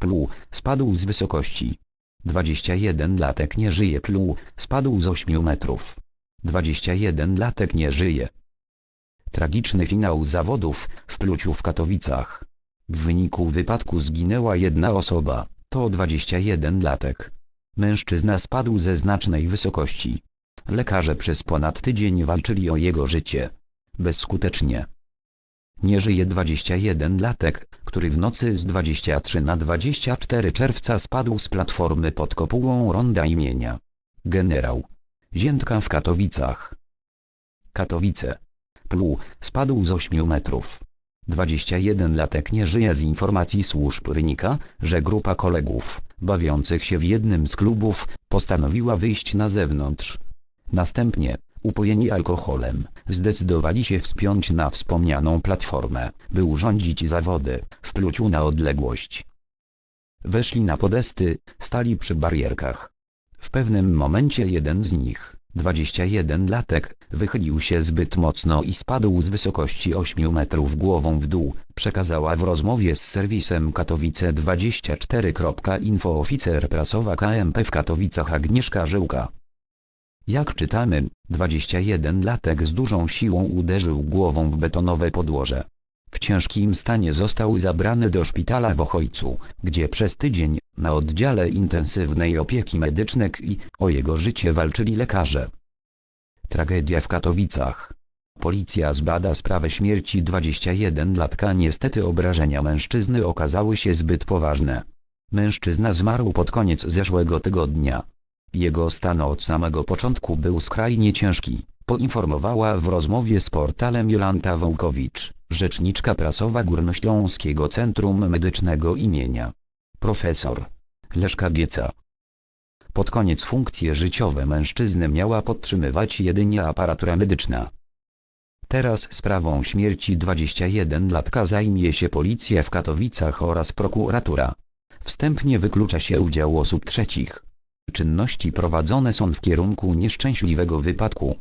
Plu, spadł z wysokości. 21-latek nie żyje. Plu, spadł z 8 metrów. 21-latek nie żyje. Tragiczny finał zawodów w Pluciu w Katowicach. W wyniku wypadku zginęła jedna osoba, to 21-latek. Mężczyzna spadł ze znacznej wysokości. Lekarze przez ponad tydzień walczyli o jego życie. Bezskutecznie. Nie żyje 21-latek, który w nocy z 23 na 24 czerwca spadł z platformy pod kopułą ronda imienia. Generał. Ziętka w Katowicach. Katowice. Plu, spadł z 8 metrów. 21-latek nie żyje z informacji służb wynika, że grupa kolegów, bawiących się w jednym z klubów, postanowiła wyjść na zewnątrz. Następnie, upojeni alkoholem, zdecydowali się wspiąć na wspomnianą platformę, by urządzić zawody, w pluciu na odległość. Weszli na podesty, stali przy barierkach. W pewnym momencie jeden z nich, 21-latek, wychylił się zbyt mocno i spadł z wysokości 8 metrów głową w dół, przekazała w rozmowie z serwisem Katowice24.info oficer prasowa KMP w Katowicach Agnieszka Żyłka. Jak czytamy, 21-latek z dużą siłą uderzył głową w betonowe podłoże. W ciężkim stanie został zabrany do szpitala w Ochojcu, gdzie przez tydzień, na oddziale intensywnej opieki medycznej i o jego życie walczyli lekarze. Tragedia w Katowicach. Policja zbada sprawę śmierci 21-latka. Niestety obrażenia mężczyzny okazały się zbyt poważne. Mężczyzna zmarł pod koniec zeszłego tygodnia. Jego stan od samego początku był skrajnie ciężki, poinformowała w rozmowie z portalem Jolanta Wołkowicz, rzeczniczka prasowa Górnośląskiego Centrum Medycznego imienia profesor Leszka Gieca. Pod koniec funkcje życiowe mężczyzny miała podtrzymywać jedynie aparatura medyczna. Teraz sprawą śmierci 21-latka zajmie się policja w Katowicach oraz prokuratura. Wstępnie wyklucza się udział osób trzecich. Czynności prowadzone są w kierunku nieszczęśliwego wypadku.